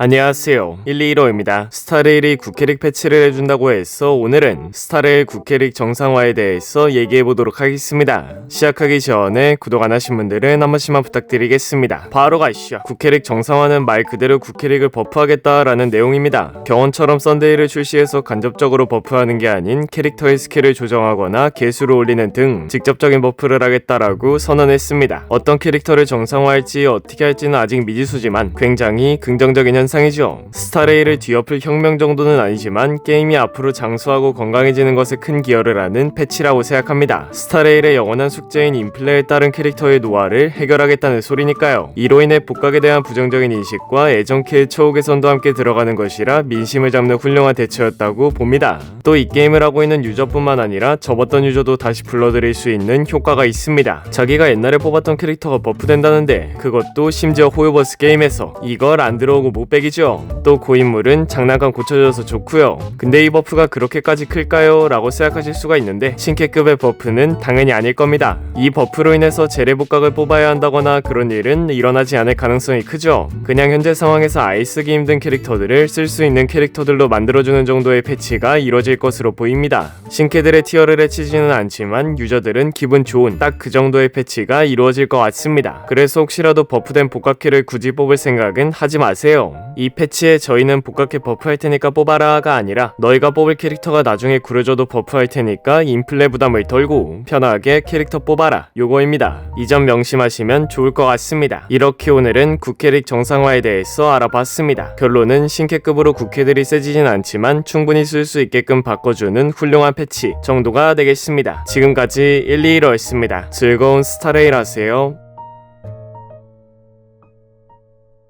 안녕하세요. 121호입니다. 스타레일이 국캐릭 패치를 해준다고 해서 오늘은 스타레일 국캐릭 정상화에 대해서 얘기해보도록 하겠습니다. 시작하기 전에 구독 안 하신 분들은 한 번씩만 부탁드리겠습니다. 바로 가시죠. 국캐릭 정상화는 말 그대로 국캐릭을 버프하겠다라는 내용입니다. 경원처럼 썬데이를 출시해서 간접적으로 버프하는 게 아닌 캐릭터의 스킬을 조정하거나 개수를 올리는 등 직접적인 버프를 하겠다라고 선언했습니다. 어떤 캐릭터를 정상화할지 어떻게 할지는 아직 미지수지만 굉장히 긍정적인 현 상이죠. 스타레일을 뒤엎을 혁명 정도는 아니지만 게임이 앞으로 장수하고 건강해지는 것에 큰 기여를 하는 패치라고 생각합니다. 스타레일의 영원한 숙제인 인플레에 따른 캐릭터의 노화를 해결하겠다는 소리니까요. 이로 인해 복각에 대한 부정적인 인식과 애정캐의 초호 개선도 함께 들어가는 것이라 민심을 잡는 훌륭한 대처였다고 봅니다. 또 이 게임을 하고 있는 유저뿐만 아니라 접었던 유저도 다시 불러들일 수 있는 효과가 있습니다. 자기가 옛날에 뽑았던 캐릭터가 버프된다는데 그것도 심지어 호요버스 게임에서 이걸 안 들어오고 못 빼 기죠. 또 고인물은 장난감 고쳐져서 좋고요. 근데 이 버프가 그렇게까지 클까요? 라고 생각하실 수가 있는데 신캐급의 버프는 당연히 아닐 겁니다. 이 버프로 인해서 재래복각을 뽑아야 한다거나 그런 일은 일어나지 않을 가능성이 크죠. 그냥 현재 상황에서 아예 쓰기 힘든 캐릭터들을 쓸 수 있는 캐릭터들로 만들어주는 정도의 패치가 이뤄질 것으로 보입니다. 신캐들의 티어를 해치지는 않지만 유저들은 기분 좋은 딱 그 정도의 패치가 이루어질 것 같습니다. 그래서 혹시라도 버프된 복각캐를 굳이 뽑을 생각은 하지 마세요. 이 패치에 저희는 복각캐 버프할 테니까 뽑아라가 아니라 너희가 뽑을 캐릭터가 나중에 구려져도 버프할 테니까 인플레 부담을 덜고 편하게 캐릭터 뽑아라 요거입니다. 이 점 명심하시면 좋을 것 같습니다. 이렇게 오늘은 국캐릭 정상화에 대해서 알아봤습니다. 결론은 신캐급으로 국캐들이 세지진 않지만 충분히 쓸 수 있게끔 바꿔주는 훌륭한 패치 정도가 되겠습니다. 지금까지 121호였습니다. 즐거운 스타레일 하세요.